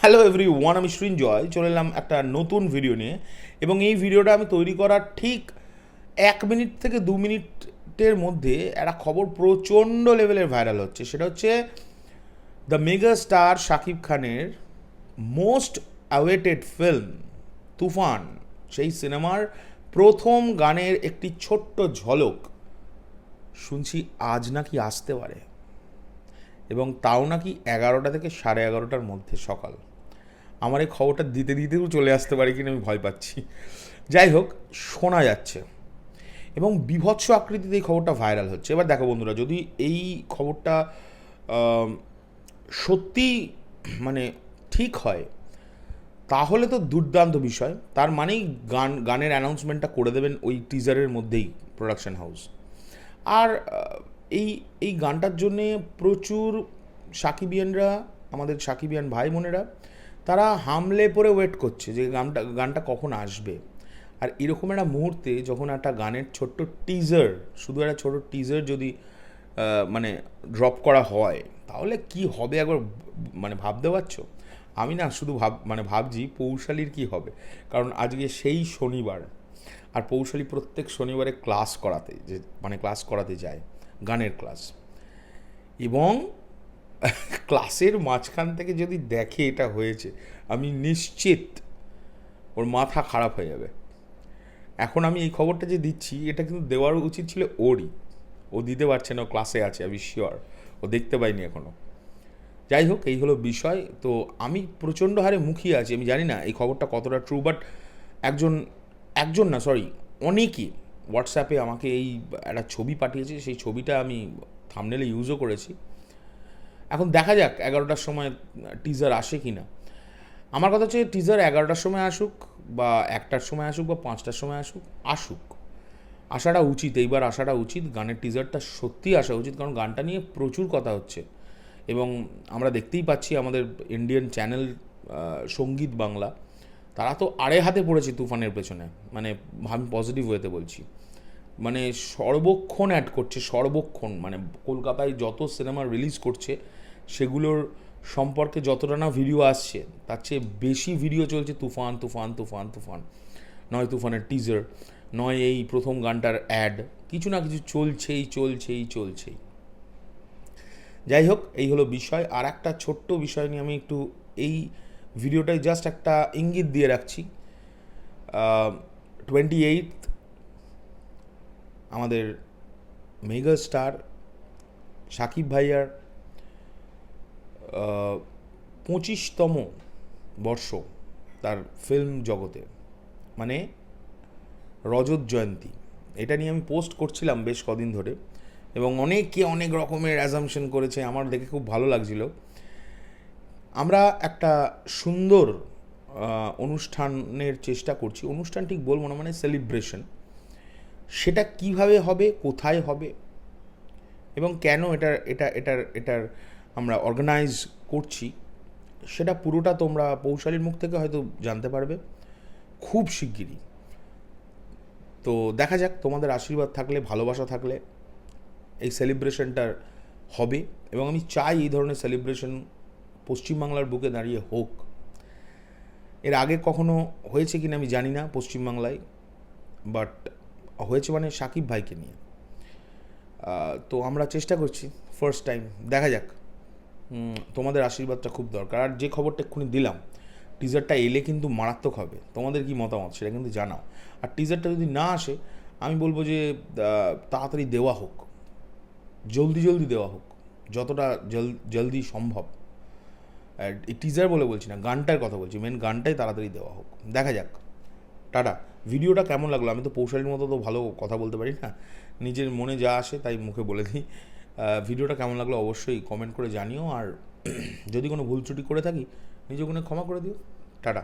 Hello every one, আমি সৃঞ্জয় চলে এলাম একটা নতুন ভিডিও নিয়ে। এবং এই ভিডিওটা আমি তৈরি করার ঠিক এক মিনিট থেকে দু মিনিটের মধ্যে একটা খবর প্রচণ্ড লেভেলের ভাইরাল হচ্ছে। সেটা হচ্ছে দ্য মেগা স্টার শাকিব খানের মোস্ট অ্যাওয়েটেড ফিল্ম তুফান। সেই সিনেমার প্রথম গানের একটি ছোট্ট ঝলক। শুনছি আজ নাকি আসতে পারে। এবং তাও নাকি এগারোটা থেকে সাড়ে এগারোটার মধ্যে সকাল। আমার এই খবরটা দিতে দিতেও চলে আসতে পারে কিনা আমি ভয় পাচ্ছি। যাই হোক, শোনা যাচ্ছে। এবং বিভৎস আকৃতিতে এই খবরটা ভাইরাল হচ্ছে। এবার দেখো বন্ধুরা, যদি এই খবরটা সত্যি মানে ঠিক হয়, তাহলে তো দুর্দান্ত বিষয়। তার মানেই গান, গানের অ্যানাউন্সমেন্টটা করে দেবেন ওই টিজারের মধ্যেই প্রোডাকশন হাউস আর এই এই গানটার জন্যে প্রচুর সাকিবিয়ানরা, আমাদের সাকিবিয়ান ভাই বোনেরা তারা হামলে পরে ওয়েট করছে যে গানটা গানটা কখন আসবে। আর এরকম একটা মুহূর্তে যখন একটা গানের ছোট্ট টিজার শুধু একটা ছোট টিজার যদি মানে ড্রপ করা হয়, তাহলে কি হবে একবার মানে ভাবতে পারছ? আমি না শুধু ভাব মানে ভাবছি পৌশালীর কি হবে। কারণ আজকে সেই শনিবার, আর পৌশালী প্রত্যেক শনিবারে ক্লাস করাতে, যে মানে ক্লাস করাতে যায়, গানের ক্লাস এবং ক্লাসের মাঝখান থেকে যদি দেখে এটা হয়েছে, আমি নিশ্চিত ওর মাথা খারাপ হয়ে যাবে। এখন আমি এই খবরটা যে দিচ্ছি, এটা কিন্তু দেওয়ার উচিত ছিল ওরই। ও দিতে পারছে না, ও ক্লাসে আছে, আমি শিওর ও দেখতে পাইনি এখনও যাই হোক, এই হলো বিষয়। তো আমি প্রচণ্ড হারে মুখিয়ে আছি, আমি জানি না এই খবরটা কতটা ট্রু বাট একজন একজন না সরি অনেকেই হোয়াটসঅ্যাপে আমাকে এই একটা ছবি পাঠিয়েছে, সেই ছবিটা আমি থামনেলে ইউজও করেছি। এখন দেখা যাক এগারোটার সময় টিজার আসে কি না আমার কথা হচ্ছে টিজার এগারোটার সময় আসুক বা একটার সময় আসুক বা পাঁচটার সময় আসুক আসুক। আসাটা উচিত, এইবার আসাটা উচিত, গানের টিজারটা সত্যিই আসা উচিত, কারণ গানটা নিয়ে প্রচুর কথা হচ্ছে। এবং আমরা দেখতেই পাচ্ছি আমাদের ইন্ডিয়ান চ্যানেল সংগীত বাংলা, তারা তো আড়ে হাতে পড়েছে তুফানের পেছনে মানে আমি পজিটিভ ওয়েতে বলছি। মানে সর্বক্ষণ অ্যাড করছে, সর্বক্ষণ। মানে কলকাতায় যত সিনেমা রিলিজ করছে, সেগুলোর সম্পর্কে যতটা না ভিডিও আসছে, তার চেয়ে বেশি ভিডিও চলছে তুফান তুফান তুফান তুফান। নয় তুফানের টিজার নয় এই প্রথম গানটার অ্যাড কিছু না কিছু চলছেই চলছেই চলছেই। যাই হোক, এই হলো বিষয়। আর একটা ছোট্ট বিষয় নিয়ে আমি একটু এই ভিডিওটায় জাস্ট একটা ইঙ্গিত দিয়ে রাখছি। টোয়েন্টি এইট আমাদের মেগা স্টার সাকিব ভাইয়ার পঁচিশতম বর্ষ তার ফিল্ম জগতে। মানে রজত জয়ন্তী। এটা নিয়ে আমি পোস্ট করছিলাম বেশ কদিন ধরে এবং অনেকে অনেক রকমের অ্যাজামশন করেছে, আমার দেখে খুব ভালো লাগছিল। আমরা একটা সুন্দর অনুষ্ঠানের চেষ্টা করছি। অনুষ্ঠান ঠিক বলব না মানে সেলিব্রেশন সেটা কীভাবে হবে, কোথায় হবে? এবং কেন এটার এটা, এটার এটার আমরা অর্গানাইজ করছি, সেটা পুরোটা তোমরা পৌশালীর মুখ থেকে হয়তো জানতে পারবে খুব শিগগিরই। তো দেখা যাক, তোমাদের আশীর্বাদ থাকলে, ভালোবাসা থাকলে এই সেলিব্রেশনটার হবে এবং আমি চাই এই ধরনের সেলিব্রেশন পশ্চিমবাংলার বুকে দাঁড়িয়ে হোক। এর আগে কখনো হয়েছে কিনা আমি জানি না পশ্চিমবাংলায় বাট হয়েছে মানে সাকিব ভাইকে নিয়ে। তো আমরা চেষ্টা করছি ফার্স্ট টাইম দেখা যাক। তোমাদের আশীর্বাদটা খুব দরকার। আর যে খবরটা এক্ষুনি দিলাম টিজারটা এলে কিন্তু মারাত্মক হবে। তোমাদের কি মতামত সেটা কিন্তু জানাও। আর টিজারটা যদি না আসে, আমি বলব যে তাড়াতাড়ি দেওয়া হোক। জলদি জলদি দেওয়া হোক। যতটা জল, জলদি সম্ভব। টিজার বলে বলছি না, গানটার কথা বলছি। মেন গানটাই তাড়াতাড়ি দেওয়া হোক। দেখা যাক। টাটা। ভিডিওটা কেমন লাগল? আমি তো পৌশালীর মতো তো ভালো কথা বলতে পারি না। নিজের মনে যা আসে তাই মুখে বলে দিই। ভিডিওটা কেমন লাগল অবশ্যই কমেন্ট করে জানিও। আর যদি কোনো ভুল ত্রুটি করে থাকি নিজে কোনো ক্ষমা করে দিও। টাটা।